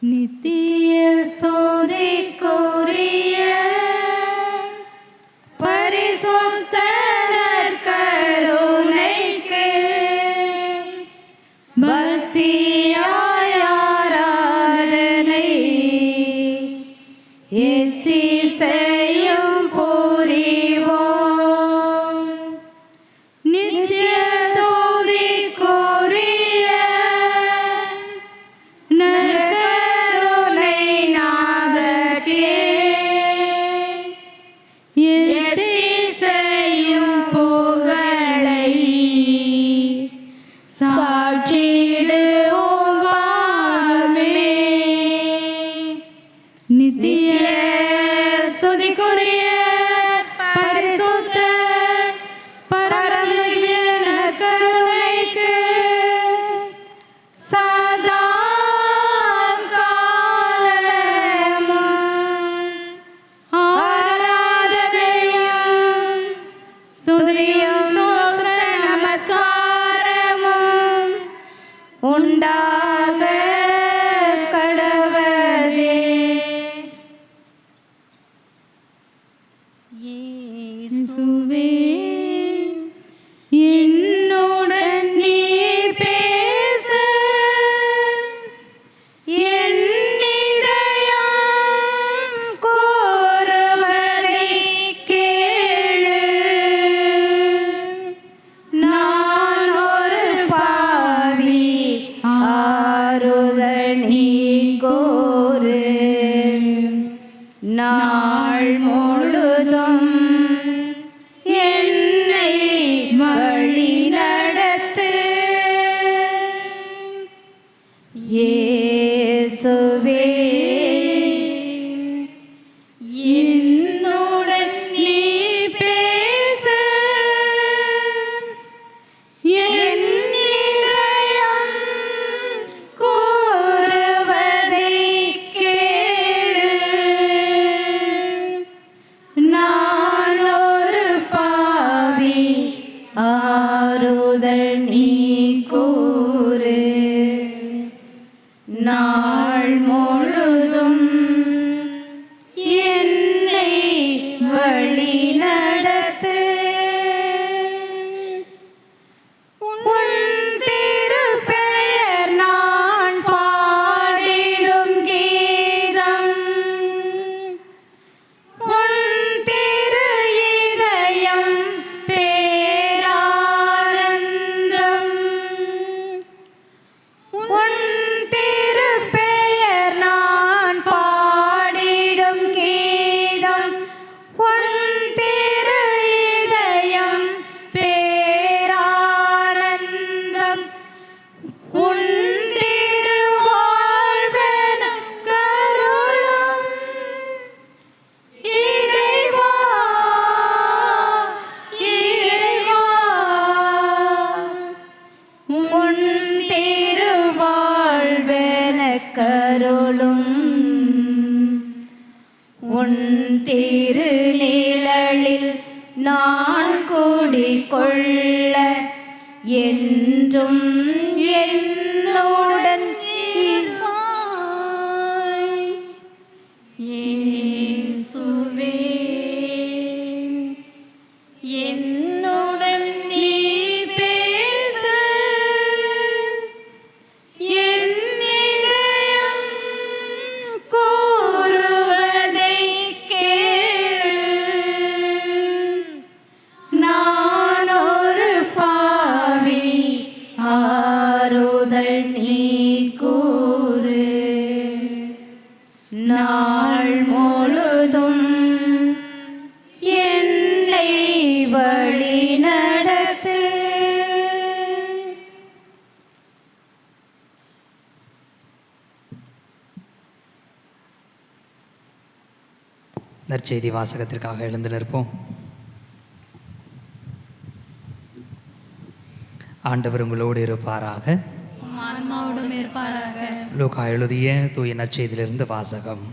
你的嗯，因 நற்செய்தி வாசகத்திற்காக எழுந்து நிற்போம். ஆண்டவர் உங்களோடு இருப்பாராக. லூகா எழுதிய தூய நற்செய்தியிலிருந்து வாசகம்.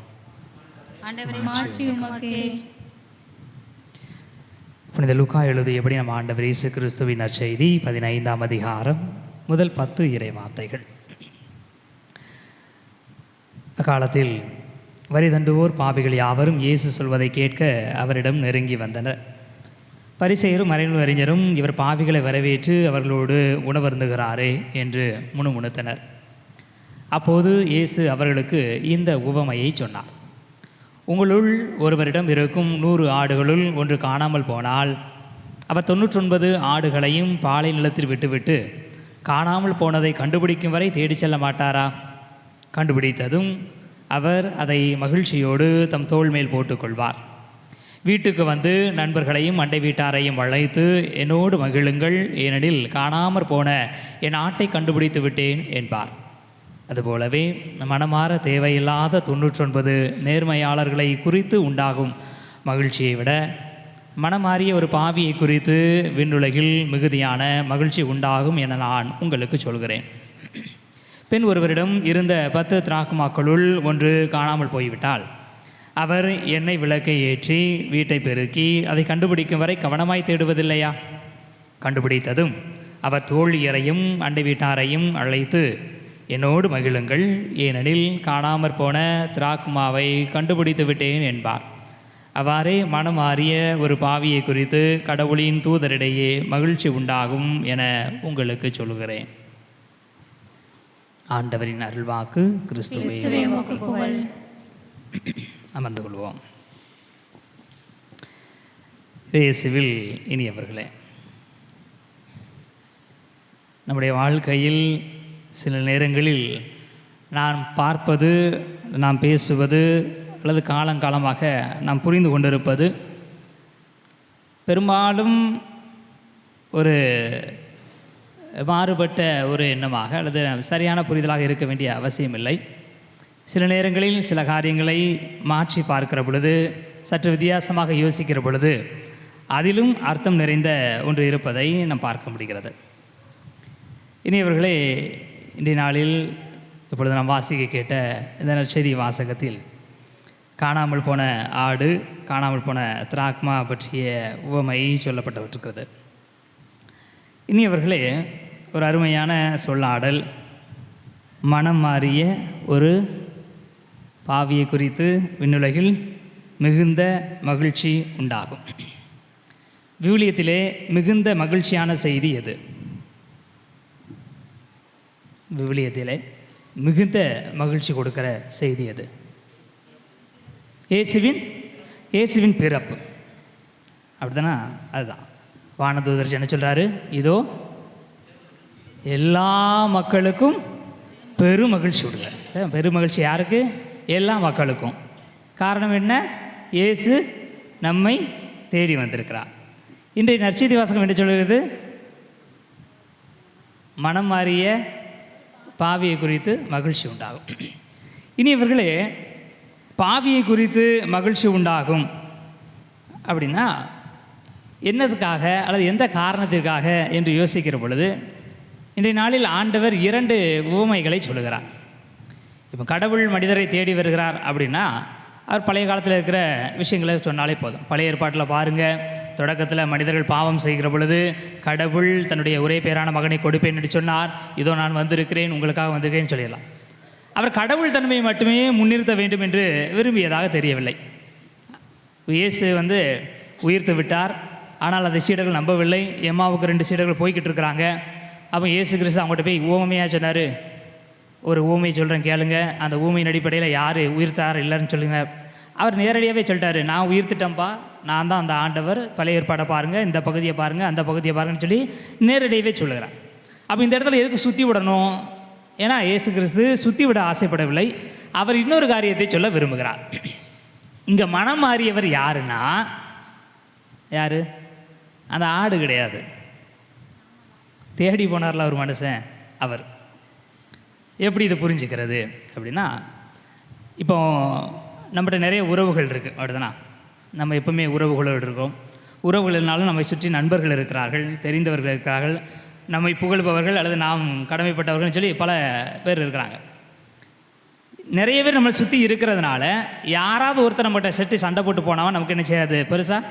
புனித லூகா எழுதியபடி நம்ம ஆண்டவர் இயேசு கிறிஸ்துவின் நற்செய்தி பதினைந்தாம் அதிகாரம் முதல் பத்து இறை வார்த்தைகள். அக்காலத்தில் வரி தண்டுவோர் பாவிகள் யாவரும் இயேசு சொல்வதை கேட்க அவரிடம் நெருங்கி வந்தனர். பரிசெயரும் மறைநூல் அறிஞரும் இவர் பாவிகளை வரவேற்று அவர்களோடு உணவருந்துகிறாரே என்று முணுமுணுத்தனர். அப்போது இயேசு அவர்களுக்கு இந்த உவமையை சொன்னார். உங்களுள் ஒருவரிடம் இருக்கும் நூறு ஆடுகளுள் ஒன்று காணாமல் போனால் அவர் தொண்ணூற்றொன்பது ஆடுகளையும் பாலை நிலத்தில் விட்டுவிட்டு காணாமல் போனதை கண்டுபிடிக்கும் வரை தேடிச் செல்ல மாட்டாரா? கண்டுபிடித்ததும் அவர் அதை மகிழ்ச்சியோடு தம் தோல் மேல் போட்டுக்கொள்வார். வீட்டுக்கு வந்து நண்பர்களையும் அண்டை வீட்டாரையும் அழைத்து என்னோடு மகிழுங்கள் ஏனெனில் காணாமற் போன என் ஆட்டை கண்டுபிடித்து விட்டேன் என்பார். அதுபோலவே மனமாற தேவையில்லாத தொண்ணூற்றொன்பது நேர்மையாளர்களை குறித்து உண்டாகும் மகிழ்ச்சியை விட மனமாறிய ஒரு பாவியை குறித்து விண்ணுலகில் மிகுதியான மகிழ்ச்சி உண்டாகும் என நான் உங்களுக்கு சொல்கிறேன். பெண் ஒருவரிடம் இருந்த பத்து திராக்குமாக்களுள் ஒன்று காணாமல் போய்விட்டால் அவர் எண்ணெய் விளக்கை ஏற்றி வீட்டை பெருக்கி அதை கண்டுபிடிக்கும் வரை கவனமாய் தேடுவதில்லையா? கண்டுபிடித்ததும் அவர் தோழியரையும் அண்டை வீட்டாரையும் அழைத்து என்னோடு மகிழுங்கள் ஏனெனில் காணாமற் போன திராக்குமாவை கண்டுபிடித்து விட்டேன் என்பார். அவ்வாறே மனம் மாறிய ஒரு பாவியை குறித்து கடவுளின் தூதரிடையே மகிழ்ச்சி உண்டாகும் என உங்களுக்கு சொல்கிறேன் ஆண்டவரின் அருள்வாக்கு கிறிஸ்துவே. அமர்ந்து கொள்வோம். இயேசுவில் இனியவர்களே நம்முடைய வாழ்க்கையில் சில நேரங்களில் நாம் பார்ப்பது நாம் பேசுவது அல்லது காலங்காலமாக நாம் புரிந்து கொண்டிருப்பது பெரும்பாலும் ஒரு மாறுபட்ட ஒரு எண்ணமாக அல்லது சரியான புரிதலாக இருக்க வேண்டிய அவசியமில்லை. சில நேரங்களில் சில காரியங்களை மாற்றி பார்க்கிற பொழுது சற்று வித்தியாசமாக யோசிக்கிற பொழுது அதிலும் அர்த்தம் நிறைந்த ஒன்று இருப்பதை நாம் பார்க்க முடிகிறது. இனியவர்களே இன்றைய நாளில் இப்பொழுது நாம் வாசிக்க கேட்ட இந்த நற்செய்தி வாசகத்தில் காணாமல் போன ஆடு காணாமல் போன திராக்மா பற்றிய உவமை சொல்லப்பட்டிருக்கிறது. இனியவர்களே ஒரு அருமையான சொல்லாடல். மனம் மாறிய ஒரு பாவியை குறித்து விண்ணுலகில் மிகுந்த மகிழ்ச்சி உண்டாகும். விவிலியத்திலே மிகுந்த மகிழ்ச்சியான செய்தி எது? விவிலியத்திலே மிகுந்த மகிழ்ச்சி கொடுக்கிற செய்தி எது? இயேசுவின் இயேசுவின் பிறப்பு. அப்படிதானா அதுதான். வானதூதர் என்ன சொல்கிறாரு இதோ எல்லா மக்களுக்கும் பெருமகிழ்ச்சி மகிழ்ச்சி சார் பெருமகிழ்ச்சி மகிழ்ச்சி யாருக்கு? எல்லா மக்களுக்கும். காரணம் என்ன? இயேசு நம்மை தேடி வந்திருக்கிறார். இன்றைய நற்செய்தி வாசகம் என்ன சொல்கிறது மனம் மாறிய பாவியை குறித்து மகிழ்ச்சி உண்டாகும். இனி இவர்களே பாவியை குறித்து மகிழ்ச்சி உண்டாகும் அப்படின்னா என்னதுக்காக அல்லது எந்த காரணத்திற்காக என்று யோசிக்கிற பொழுது இன்றைய நாளில் ஆண்டவர் இரண்டு உவமைகளை சொல்லுகிறார். இப்போ கடவுள் மனிதரை தேடி வருகிறார் அப்படின்னா அவர் பழைய காலத்தில் இருக்கிற விஷயங்களை சொன்னாலே போதும். பழைய ஏற்பாட்டில் பாருங்கள் தொடக்கத்தில் மனிதர்கள் பாவம் செய்கிற பொழுது கடவுள் தன்னுடைய ஒரே பேரான மகனை கொடுப்பேன் என்று சொன்னார் இதோ நான் வந்திருக்கிறேன் உங்களுக்காக வந்திருக்கிறேன்னு சொல்லிடலாம். அவர் கடவுள் தன்மையை மட்டுமே முன்னிறுத்த வேண்டும் என்று விரும்பியதாக தெரியவில்லை. இயேசு வந்து உயிர்த்து விட்டார் ஆனால் அதை சீடர்கள் நம்பவில்லை. எம்மாவுக்கு ரெண்டு சீடர்கள் போய்கிட்டு இருக்கிறாங்க. அப்போ இயேசு கிறிஸ்து அவங்கள்ட்ட போய் ஊமையாக சொன்னார். ஒரு ஊமையை சொல்கிறேன் கேளுங்க. அந்த ஊமையின் அடிப்படையில் யார் உயிர்த்தார் இல்லைன்னு சொல்லுங்கள் அவர் நேரடியாகவே சொல்லிட்டாரு. நான் உயிர்த்துட்டேன்ப்பா நான் தான் அந்த ஆண்டவர். பழைய ஏற்பாடை பாருங்கள் இந்த பகுதியை பாருங்கள் அந்த பகுதியை பாருங்கன்னு சொல்லி நேரடியாகவே சொல்லுகிறேன் அப்போ இந்த இடத்துல எதுக்கு சுற்றி விடணும்? ஏன்னா இயேசு கிறிஸ்து சுற்றி விட ஆசைப்படவில்லை. அவர் இன்னொரு காரியத்தை சொல்ல விரும்புகிறார். இங்கே மனம் மாறியவர் யாருன்னா? யார்? அந்த ஆடு கிடையாது. தேடி போனார்ல ஒரு மனுஷன் அவர். எப்படி இதை புரிஞ்சுக்கிறது? அப்படின்னா இப்போ நம்மகிட்ட நிறைய உறவுகள் இருக்குது அப்படிதானா? நம்ம எப்பவுமே உறவுகளோடு இருக்கோம். உறவுகளினாலும் நம்மை சுற்றி நண்பர்கள் இருக்கிறார்கள் தெரிந்தவர்கள் இருக்கிறார்கள். நம்மை புகழ்பவர்கள் அல்லது நாம் கடமைப்பட்டவர்கள்னு சொல்லி பல பேர் இருக்கிறாங்க. நிறைய பேர் நம்மளை சுற்றி இருக்கிறதுனால யாராவது ஒருத்தர் நம்மகிட்ட செட்டு சண்டை போட்டு போனாவன் நமக்கு என்ன செய்யாது? பெருசாக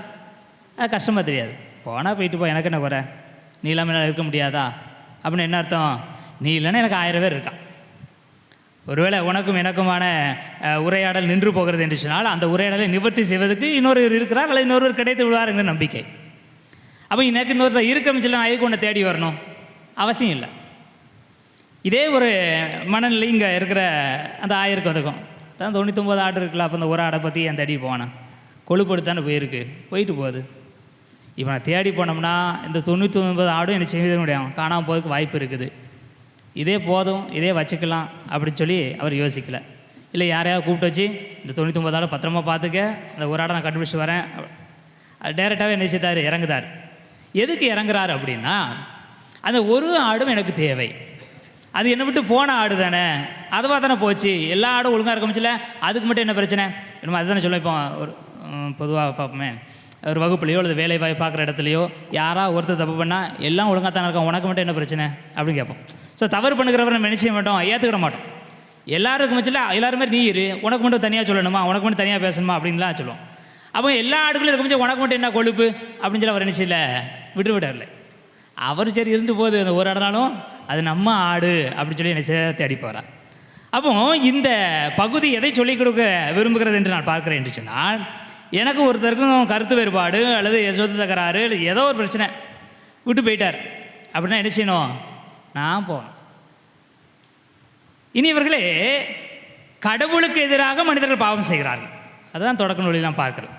அது கஷ்டமாக தெரியாது. போனால் போயிட்டு போ எனக்கு என்ன குறை? நீ இல்லாமல் என்னால் இருக்க முடியாதா? அப்படின்னு என்ன அர்த்தம்? நீ இல்லைன்னா எனக்கு ஆயிரம் பேர் இருக்கான். ஒருவேளை உனக்கும் எனக்குமான உரையாடல் நின்று போகிறது என்று சொன்னால் அந்த உரையாடலை நிவர்த்தி செய்வதற்கு இன்னொருவர் இருக்கிறார் அல்லது இன்னொருவர் கிடைத்து விடுவார் என்ற நம்பிக்கை. அப்போ எனக்கு இன்னொருத்தர் இருக்க சொல்ல நான் எதுக்கு தேடி வரணும். அவசியம் இல்லை. இதே ஒரு மனநிலை இங்கே இருக்கிற அந்த ஆயிருக்கு வந்திருக்கும். தான் தொண்ணூத்தொம்பது ஆடு இருக்குல்ல அப்போ அந்த ஒரு ஆடை பற்றி என் தேடி போனேன் கொழுப்படுத்தானே போயிருக்கு. போயிட்டு போகுது. இப்போ நான் தேடி போனோம்னா இந்த தொண்ணூற்றி ஒன்பது ஆடும் எனக்கு செய்ய முடியும். காணாமல் போகிறதுக்கு வாய்ப்பு இருக்குது. இதே போதும் இதே வச்சுக்கலாம் அப்படின்னு சொல்லி அவர் யோசிக்கலை. இல்லை யாரையாவது கூப்பிட்டு வச்சு இந்த தொண்ணூற்றி ஆடு பத்திரமா பார்த்துக்க இந்த ஒரு ஆடை நான் கண்டுபிடிச்சி வரேன். அது டேரெக்டாகவே என்ன செய்தார்? இறங்குதார். எதுக்கு இறங்குறாரு அப்படின்னா அந்த ஒரு ஆடும் எனக்கு தேவை. அது என்னை விட்டு போன ஆடு தானே. அதுவாக தானே போச்சு. எல்லா ஆடும் ஒழுங்காக இருக்க முடியல. அதுக்கு மட்டும் என்ன பிரச்சனை? என்னமோ அதுதானே சொல்லுவோம். இப்போ ஒரு பொதுவாக பார்ப்போமே. ஒரு வகுப்புலையோ அல்லது வேலை வாய் பார்க்குற இடத்துலையோ யாராக ஒருத்தர் தப்பு பண்ணால் எல்லாம் ஒழுங்காக தானே இருக்கும் உனக்கு மட்டும் என்ன பிரச்சனை? அப்படின்னு கேட்போம். ஸோ தவறு பண்ணுகிறவரை நம்ம என்ன மாட்டோம்? ஏற்றுக்கிட மாட்டோம். எல்லாருக்கும் மச்சில் எல்லாருமே நீ இரு உனக்கு மட்டும் தனியாக சொல்லணுமா? உனக்கு மட்டும் தனியாக பேசணுமா? அப்படின்லாம் சொல்லுவோம். அப்போ எல்லா ஆடுகளும் இருக்கும் உனக்கு மட்டும் என்ன கொழுப்பு? அப்படின்னு சொல்லி அவர் என்ன விட்டு விடவில்லை அவர் சரி இருந்து போகுது அந்த ஒரு இடம்னாலும் அது நம்ம ஆடு அப்படின்னு சொல்லி என்னை தேடி போகிறார் அப்போ இந்த பகுதி எதை சொல்லிக் கொடுக்க விரும்புகிறது என்று நான் பார்க்கிறேன் என்று சொன்னால் எனக்கு ஒருத்தருக்கும் கருத்து வேறுபாடு அல்லது சொத்து தகராறு இல்லை ஏதோ ஒரு பிரச்சனை. விட்டு போயிட்டார். அப்படின்னா என்ன செய்யணும்? நான் போகணும். இனி இவர்களே கடவுளுக்கு எதிராக மனிதர்கள் பாவம் செய்கிறார்கள். அதுதான் தொடக்க நூலில் நான் பார்க்குறேன்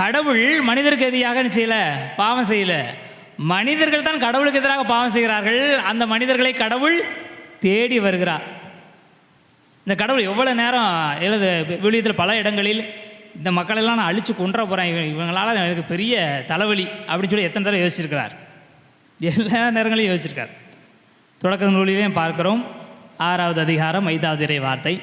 கடவுள் மனிதருக்கு எதிராக என்ன செய்யல? பாவம் செய்யல. மனிதர்கள் தான் கடவுளுக்கு எதிராக பாவம் செய்கிறார்கள். அந்த மனிதர்களை கடவுள் தேடி வருகிறார். இந்த கடவுள் எவ்வளோ நேரம் எழுது விழியத்தில் பல இடங்களில் இந்த மக்களெல்லாம் நான் அழித்து கொன்ற போகிறேன் இவன் இவங்களால் எனக்கு பெரிய தலைவலி அப்படின்னு சொல்லி எத்தனை தடவை யோசிச்சிருக்கிறார். எல்லா நேரங்களையும் யோசிச்சிருக்கார். தொடக்க நூலிலையும் பார்க்குறோம். ஆறாவது அதிகாரம் ஐந்தாவது இறை வார்த்தை.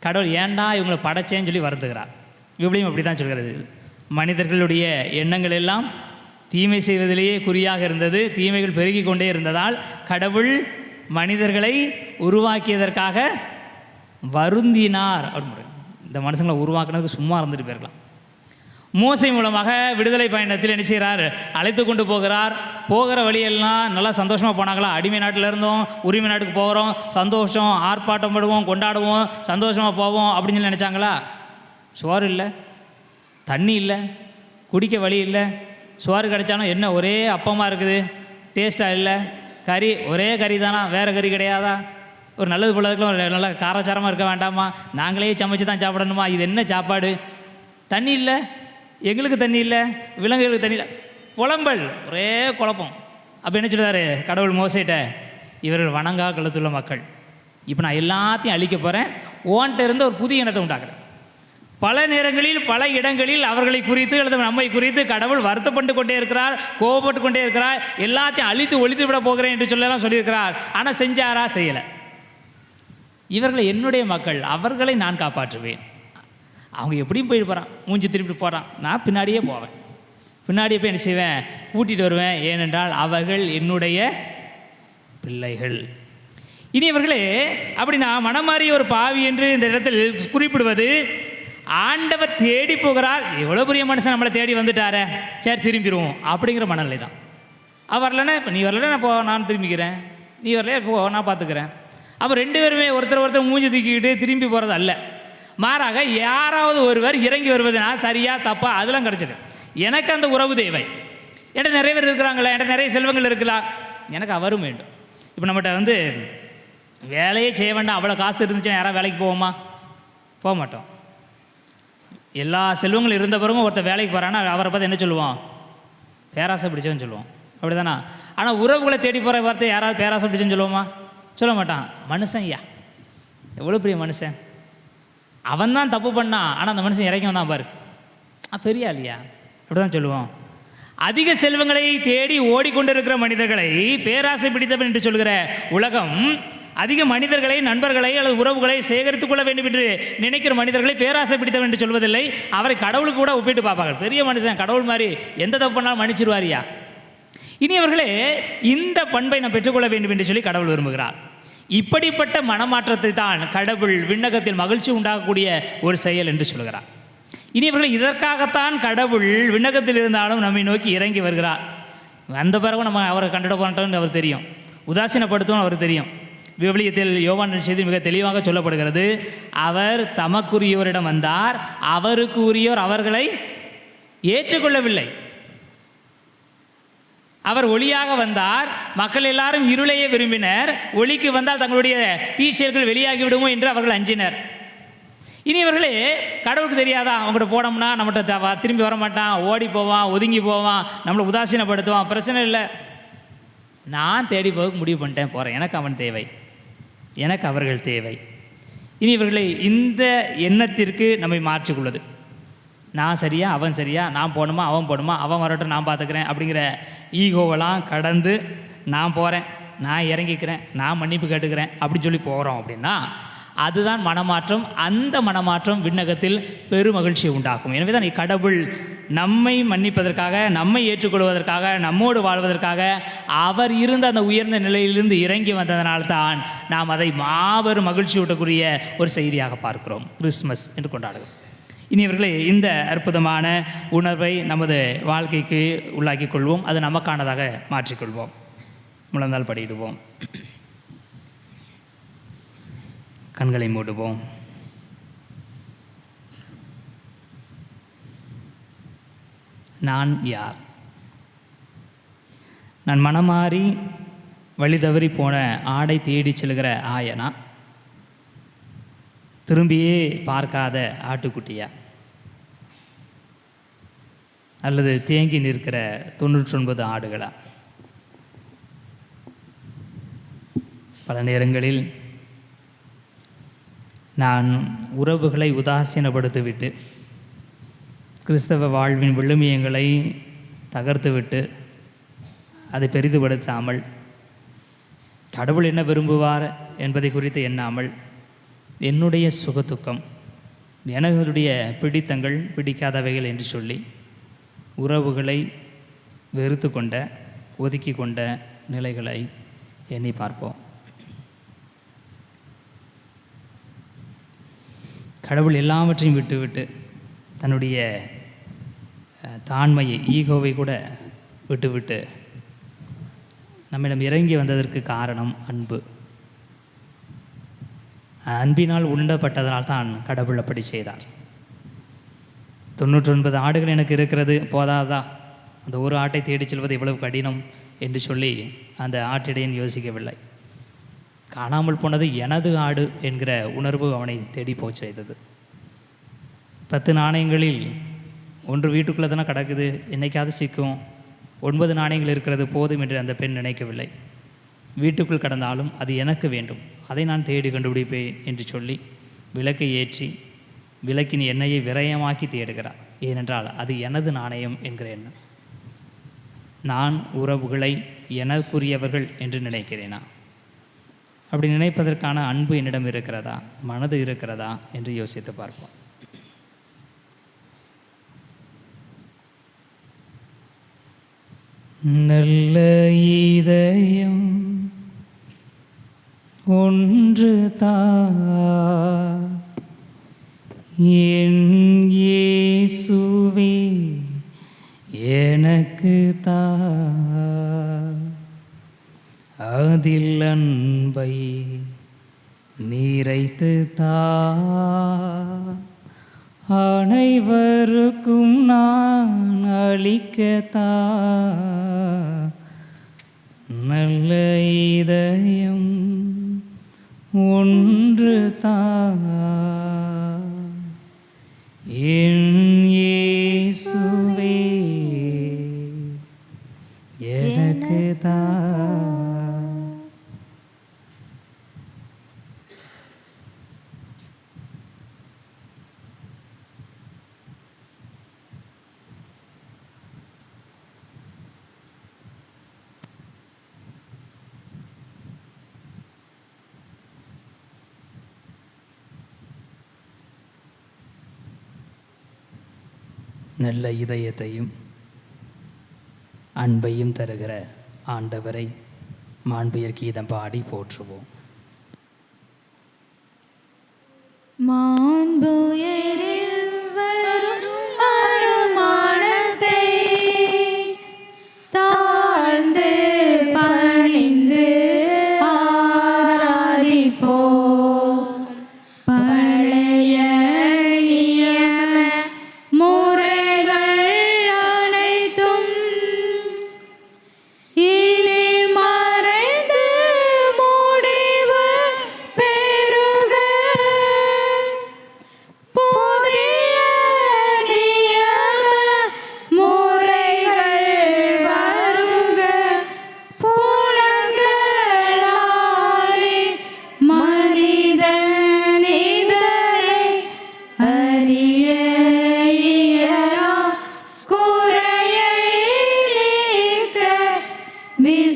கடவுள் ஏண்டா இவங்களை படைச்சேன்னு சொல்லி வருந்துகிறார். இப்படியும் அப்படி தான் சொல்கிறது. மனிதர்களுடைய எண்ணங்கள் எல்லாம் தீமை செய்வதிலேயே குறியாக இருந்தது. தீமைகள் பெருகி கொண்டே இருந்ததால் கடவுள் மனிதர்களை உருவாக்கியதற்காக வருந்தினார் அப்படின்னு இந்த மனுஷங்களை உருவாக்குனதுக்கு சும்மா இருந்துட்டு போயிருக்கலாம். மோசை மூலமாக விடுதலை பயணத்தில் என்ன செய்கிறார் அழைத்து கொண்டு போகிறார். போகிற வழியெல்லாம் நல்லா சந்தோஷமாக போனாங்களா? அடிமை நாட்டில் இருந்தோம் உரிமை நாட்டுக்கு போகிறோம் சந்தோஷம் ஆர்ப்பாட்டம் படுவோம் கொண்டாடுவோம் சந்தோஷமாக போவோம் அப்படின்னு சொல்லி நினச்சாங்களா? சோறு இல்லை தண்ணி இல்லை குடிக்க வழி இல்லை சோறு கிடைச்சாலும் என்ன ஒரே அப்பமாக இருக்குது? டேஸ்ட்டாக இல்லை கறி ஒரே கறி தானா வேறு கறி கிடையாதா? ஒரு நல்லது போலதுக்குள்ள ஒரு நல்ல காரச்சாரமாக இருக்க வேண்டாமா? நாங்களே சமைச்சு தான் சாப்பிடணுமா? இது என்ன சாப்பாடு? தண்ணி இல்லை? எங்களுக்கு தண்ணி இல்லை? விலங்குகளுக்கு தண்ணி இல்லை? புலம்பல். ஒரே குழப்பம். அப்போ என்ன சொல்கிறாரு கடவுள் மோசைட்ட? இவர்கள் வணங்கா கழுத்துள்ள மக்கள். இப்போ நான் எல்லாத்தையும் அழிக்க போகிறேன் ஓன்ட்ட இருந்து ஒரு புதிய இனத்தை உண்டாக்குறேன். பல நேரங்களில் பல இடங்களில் அவர்களை குறித்து அல்லது நம்மை குறித்து கடவுள் வருத்தப்பட்டு கொண்டே இருக்கிறார் கோபப்பட்டு கொண்டே இருக்கிறார். எல்லாத்தையும் அழித்து ஒழித்து விட போகிறேன் என்று சொல்லலாம் சொல்லியிருக்கிறார். ஆனால் செஞ்சாரா? செய்யலை. இவர்களை என்னுடைய மக்கள் அவர்களை நான் காப்பாற்றுவேன். அவங்க எப்படியும் போயிட்டு போகிறான் மூஞ்சி திருப்பி போகிறான் நான் பின்னாடியே போவேன். பின்னாடியே போய் என்ன செய்வேன்? கூட்டிகிட்டு வருவேன். ஏனென்றால் அவர்கள் என்னுடைய பிள்ளைகள். இனி இவர்களே அப்படின்னா மனமாறிய ஒரு பாவி என்று இந்த இடத்தில் குறிப்பிடுவது ஆண்டவர் தேடி போகிறார். எவ்வளோ பெரிய மனுஷன் நம்மளை தேடி வந்துட்டாரே. சரி திரும்பிடுவோம் அப்படிங்கிற மனநிலை தான் அவர் வரலன்னா இப்போ நீ வரலன்னா நான் போ நான் திரும்பிக்கிறேன். நீ வரல போ நான் பார்த்துக்கிறேன். அப்போ ரெண்டு பேருமே ஒருத்தர் ஒருத்தர் மூஞ்சி தூக்கிக்கிட்டு திரும்பி போகிறது அல்ல. மாறாக யாராவது ஒருவர் இறங்கி வருவதுனா சரியாக தப்பா அதெல்லாம் கிடச்சிது. எனக்கு அந்த உறவு தேவை. என்கிட்ட நிறைய பேர் இருக்கிறாங்களா என்கிட்ட நிறைய செல்வங்கள் இருக்கலாம் எனக்கு அவரும் வேண்டும். இப்போ நம்மகிட்ட வந்து வேலையே செய்ய வேண்டாம் அவ்வளோ காசு இருந்துச்சுன்னா யாராவது வேலைக்கு போவோமா? போக மாட்டோம். எல்லா செல்வங்களும் இருந்த பிறகும் ஒருத்தர் வேலைக்கு போகிறான்னா அவரை பார்த்து என்ன சொல்லுவோம் பேராசை பிடிச்சவன் சொல்லுவோம் அப்படி தானா ஆனால் உறவுகளை தேடி போகிற வார்த்தை யாராவது பேராசை பிடிச்சேன்னு சொல்லுவோமா? சொல்ல மாட்டான் மனுஷன் ஐயா. எவ்வளோ பெரிய மனுஷன்? அவன் தான் தப்பு பண்ணான் ஆனால் அந்த மனுஷன் இறங்கி வந்தான் பாரு பெரிய ஆளியா? அப்படி தான் சொல்லுவோம். அதிக செல்வங்களை தேடி ஓடிக்கொண்டிருக்கிற மனிதர்களை பேராசை பிடித்தவன் என்று சொல்கிற உலகம் அதிக மனிதர்களை நண்பர்களை அல்லது உறவுகளை சேகரித்துக் கொள்ள வேண்டும் என்று நினைக்கிற மனிதர்களை பேராசை பிடித்தவன் என்று சொல்வதில்லை. அவரை கடவுளுக்கு கூட ஒப்பிட்டு பார்ப்பாங்க பெரிய மனுஷன் கடவுள் மாதிரி எந்த தப்பு பண்ணாலும் மன்னிச்சிருவாரியா இனி அவர்களே இந்த பண்பை நான் பெற்றுக்கொள்ள வேண்டும் என்று சொல்லி கடவுள் விரும்புகிறார். இப்படிப்பட்ட மனமாற்றத்தை தான் கடவுள் விண்ணகத்தில் மகிழ்ச்சி உண்டாகக்கூடிய ஒரு செயல் என்று சொல்கிறார். இனி இவர்கள் இதற்காகத்தான் கடவுள் விண்ணகத்தில் இருந்தாலும் நம்மை நோக்கி இறங்கி வருகிறார். வந்த பிறகு நம்ம அவரை கண்டுட போன்றோம்னு அவர் தெரியும். உதாசீனப்படுத்தும் அவர் தெரியும். விவிலியத்தில் யோவான் செய்தி மிக தெளிவாக சொல்லப்படுகிறது. அவர் தமக்குரியவரிடம் வந்தார். அவருக்கு உரியவர் அவர்களை ஏற்றுக்கொள்ளவில்லை. அவர் ஒளியாக வந்தார். மக்கள் எல்லாரும் இருளையே விரும்பினர். ஒளிக்கு வந்தால் தங்களுடைய தீச்செயல்கள் வெளியாகி விடுமோ என்று அவர்கள் அஞ்சினர். இனி இவர்களே கடவுளுக்கு தெரியாதா? அவங்ககிட்ட போனோம்னா நம்மகிட்ட திரும்பி வர மாட்டான் ஓடி போவான் ஒதுங்கி போவான் நம்மளை உதாசீனப்படுத்துவான். பிரச்சனை இல்லை. நான் தேடி போக முடிவு பண்ணிட்டேன் போகிறேன் எனக்கு அவன் தேவை. எனக்கு அவர்கள் தேவை. இனி இவர்களை இந்த எண்ணத்திற்கு நம்மை மாற்றிக்கொள்வது நான் சரியா அவன் சரியா நான் போகணுமா அவன் போகணுமா அவன் வரட்டும் நான் பார்த்துக்கிறேன் அப்படிங்கிற ஈகோவெல்லாம் கடந்து நான் போகிறேன் நான் இறங்கிக்கிறேன் நான் மன்னிப்பு கேட்டுக்கிறேன் அப்படி சொல்லி போகிறோம் அப்படின்னா அதுதான் மனமாற்றம். அந்த மனமாற்றம் விண்ணகத்தில் பெருமகிழ்ச்சியை உண்டாக்கும். எனவே தான் கடவுள் நம்மை மன்னிப்பதற்காக நம்மை ஏற்றுக்கொள்வதற்காக நம்மோடு வாழ்வதற்காக அவர் இருந்த அந்த உயர்ந்த நிலையிலிருந்து இறங்கி வந்ததனால்தான் நாம் அதை மாபெரும் மகிழ்ச்சியூட்டக்கூடிய ஒரு செய்தியாக பார்க்கிறோம். கிறிஸ்மஸ் என்று கொண்டாடுகிறோம். இனி இவர்களே இந்த அற்புதமான உணர்வை நமது வாழ்க்கைக்கு உள்ளாக்கிக் கொள்வோம். அது நமக்கானதாக மாற்றிக்கொள்வோம். முழந்தால் படியிடுவோம். கண்களை மூடுவோம். நான் யார்? நான் மனமாறி வழி தவறி போன ஆடை தேடிச் செல்கிற ஆயனா? திரும்பியே பார்க்காத ஆட்டுக்குட்டியா? அல்லது தேங்கி நிற்கிற தொண்ணூற்றொன்பது ஆடுகளா? பல நேரங்களில் நான் உறவுகளை உதாசீனப்படுத்திவிட்டு கிறிஸ்தவ வாழ்வின் விழுமியங்களை தகர்த்துவிட்டு அதை பெரிதுபடுத்தாமல் கடவுள் என்ன விரும்புவார் என்பதை குறித்து எண்ணாமல் என்னுடைய சுகத்துக்கம் எனதுடைய பிடித்தங்கள் பிடிக்காதவைகள் என்று சொல்லி உறவுகளை வெறுத்து கொண்ட ஒதுக்கி கொண்ட நிலைகளை எண்ணி பார்ப்போம். கடவுள் எல்லாவற்றையும் விட்டுவிட்டு தன்னுடைய தாண்மையை ஈகோவை கூட விட்டுவிட்டு நம்மிடம் இறங்கி வந்ததற்கு காரணம் அன்பு. அன்பினால் உண்டப்பட்டதனால் தான் கடவுள் அப்படி செய்தார். தொண்ணூற்றொன்பது ஆடுகள் எனக்கு இருக்கிறது போதாதா? அந்த ஒரு ஆட்டை தேடிச் செல்வது இவ்வளவு கடினம் என்று சொல்லி அந்த ஆட்டிடையன் யோசிக்கவில்லை. காணாமல் போனது எனது ஆடு என்கிற உணர்வு அவனை தேடி போச் செய்தது. பத்து நாணயங்களில் ஒன்று வீட்டுக்குள்ளே தானே கிடக்குது என்னைக்காவது சிக்கும். ஒன்பது நாணயங்கள் இருக்கிறது போதும் என்று அந்த பெண் நினைக்கவில்லை. வீட்டுக்குள் கடந்தாலும் அது எனக்கு வேண்டும். அதை நான் தேடி கண்டுபிடிப்பேன் என்று சொல்லி விளக்கை ஏற்றி விளக்கின் எண்ணெயை விரயமாக்கி தேடுகிறார். ஏனென்றால் அது எனது நாணயம் என்கிற எண்ணம். நான் உறவுகளை எனக்குரியவர்கள் என்று நினைக்கிறேனா? அப்படி நினைப்பதற்கான அன்பு என்னிடம் இருக்கிறதா? மனது இருக்கிறதா? என்று யோசித்து பார்ப்போம். நல்ல இதயம் ஒன்று தாசுவே எனக்கு தா. அதில் அன்பை நீரைத்து தா. அனைவருக்கும் நான் அளிக்கத்தா நல்ல இதயம் ஒன்று தாசுவே எனக்கு தா நல்ல இதயத்தையும் அன்பையும் தருகிற ஆண்டவரை மாண்புயர் கீதம் பாடி போற்றுவோம்.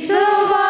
so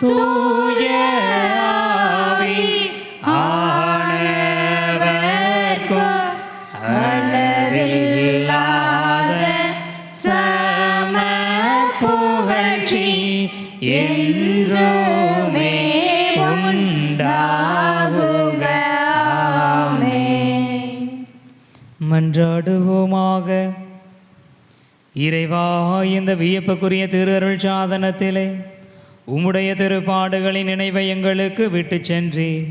தூய ஆவி ஆனவர்க்கும் அளவில்லாத சம புகழ்ச்சி என்றுமே உண்டாகுக. மன்றாடுவோமாக. இறைவா இந்த வியப்புக்குரிய திருஅருள் சாதனத்திலே உம்முடைய திருப்பாடுகளின் நினைவை எங்களுக்கு விட்டு சென்றி.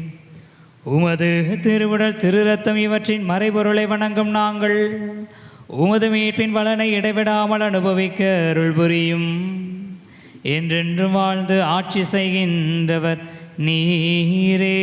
உமது திருவுடல் திருரத்தம் இவற்றின் மறைபொருளை வணங்கும் நாங்கள். உமது மீட்பின் பலனை இடைவிடாமல் அனுபவிக்க அருள் புரியும். என்றென்றும் வாழ்ந்து ஆட்சி செய்கின்றவர் நீரே.